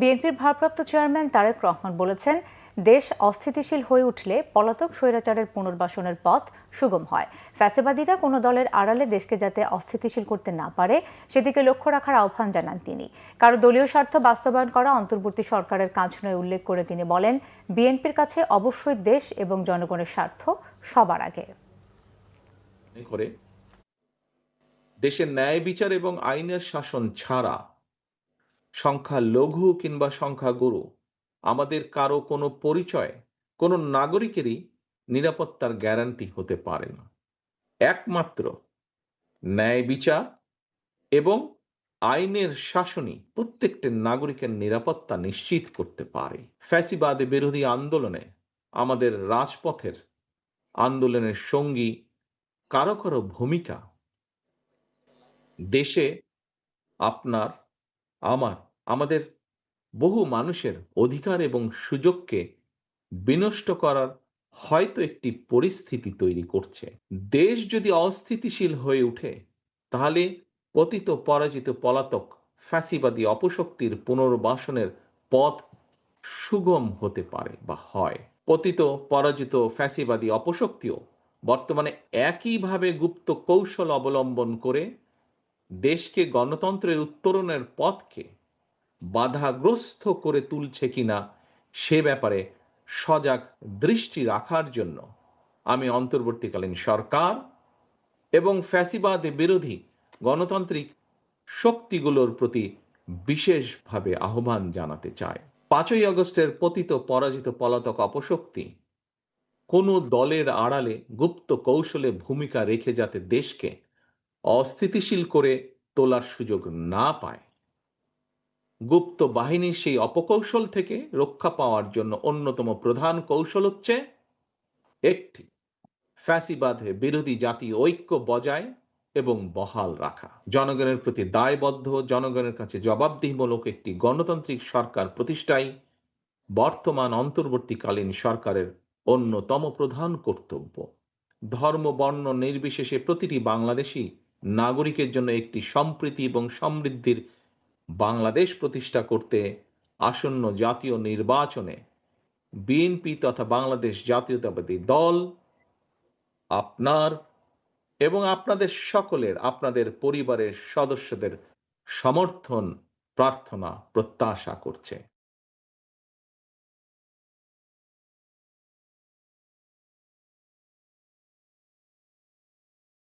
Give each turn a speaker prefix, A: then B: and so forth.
A: বিএনপির ভারপ্রাপ্ত চেয়ারম্যান তারেক রহমান বলেছেন, দেশ অস্থিতিশীল হয়ে উঠলে পলাতক স্বৈরাচারের পুনর্বাসনের পথ সুগম হয়। ফ্যাসিবাদীরা কোনো দলের আড়ালে দেশকে যাতে অস্থিতিশীল করতে না পারে, সেদিকে লক্ষ্য রাখার আহ্বান জানান তিনি। কারও দলীয় স্বার্থ বাস্তবায়ন করা অন্তর্বর্তী সরকারের কাজ নয় উল্লেখ করে তিনি বলেন, বিএনপির কাছে অবশ্যই দেশ এবং জনগণের স্বার্থ সবার আগে।
B: দেশের ন্যায় বিচার এবং আইনের শাসন ছাড়া সংখ্যা লঘু কিংবা সংখ্যা গুরু। আমাদের কারও কোনো পরিচয়, কোনো নাগরিকেরই নিরাপত্তার গ্যারান্টি হতে পারে না। একমাত্র ন্যায় বিচার এবং আইনের শাসনই প্রত্যেকটি নাগরিকের নিরাপত্তা নিশ্চিত করতে পারে। ফ্যাসিবাদে বিরোধী আন্দোলনে আমাদের রাজপথের আন্দোলনের সঙ্গী কারও কারও ভূমিকা। দেশে আপনার, আমার আমাদের বহু মানুষের অধিকার এবং সুযোগকে বিনষ্ট করার হয়তো একটি পরিস্থিতি তৈরি করছে। দেশ যদি অস্থিতিশীল হয়ে ওঠে, তাহলে পতিত পরাজিত পলাতক ফ্যাসিবাদী অপশক্তির পুনর্বাসনের পথ সুগম হতে পারে বা হয়। পতিত পরাজিত ফ্যাসিবাদী অপশক্তিও বর্তমানে একইভাবে গুপ্ত কৌশল অবলম্বন করে দেশকে গণতন্ত্রের উত্তরণের পথকে বাধাগ্রস্ত করে তুলছে কিনা সে ব্যাপারে সজাগ দৃষ্টি রাখার জন্য আমি অন্তর্বর্তীকালীন সরকার এবং ফ্যাসিবাদ বিরোধী গণতান্ত্রিক শক্তিগুলোর প্রতি বিশেষভাবে আহ্বান জানাতে চাই। পাঁচই আগস্টের পতিত পরাজিত পলাতক অপশক্তি কোনো দলের আড়ালে গুপ্ত কৌশলে ভূমিকা রেখে যাতে দেশকে অস্থিতিশীল করে তোলার সুযোগ না পায়। গুপ্ত বাহিনীর সেই অপকৌশল থেকে রক্ষা পাওয়ার জন্য অন্যতম প্রধান কৌশল হচ্ছে একটি, ফ্যাসিবাদ বিরোধী জাতীয় ঐক্য বজায় এবং বহাল রাখা। জনগণের প্রতি দায়বদ্ধ, জনগণের কাছে জবাবদিহিমূলক একটি গণতান্ত্রিক সরকার প্রতিষ্ঠাই বর্তমান অন্তর্বর্তীকালীন সরকারের অন্যতম প্রধান কর্তব্য। ধর্ম, বর্ণ নির্বিশেষে প্রতিটি বাংলাদেশি নাগরিকের জন্য একটি সম্প্রীতি এবং সমৃদ্ধির বাংলাদেশ প্রতিষ্ঠা করতে আসন্ন জাতীয় নির্বাচনে বিএনপি তথা বাংলাদেশ জাতীয়তাবাদী দল আপনার এবং আপনাদের সকলের, আপনাদের পরিবারের সদস্যদের সমর্থন, প্রার্থনা, প্রত্যাশা করছে।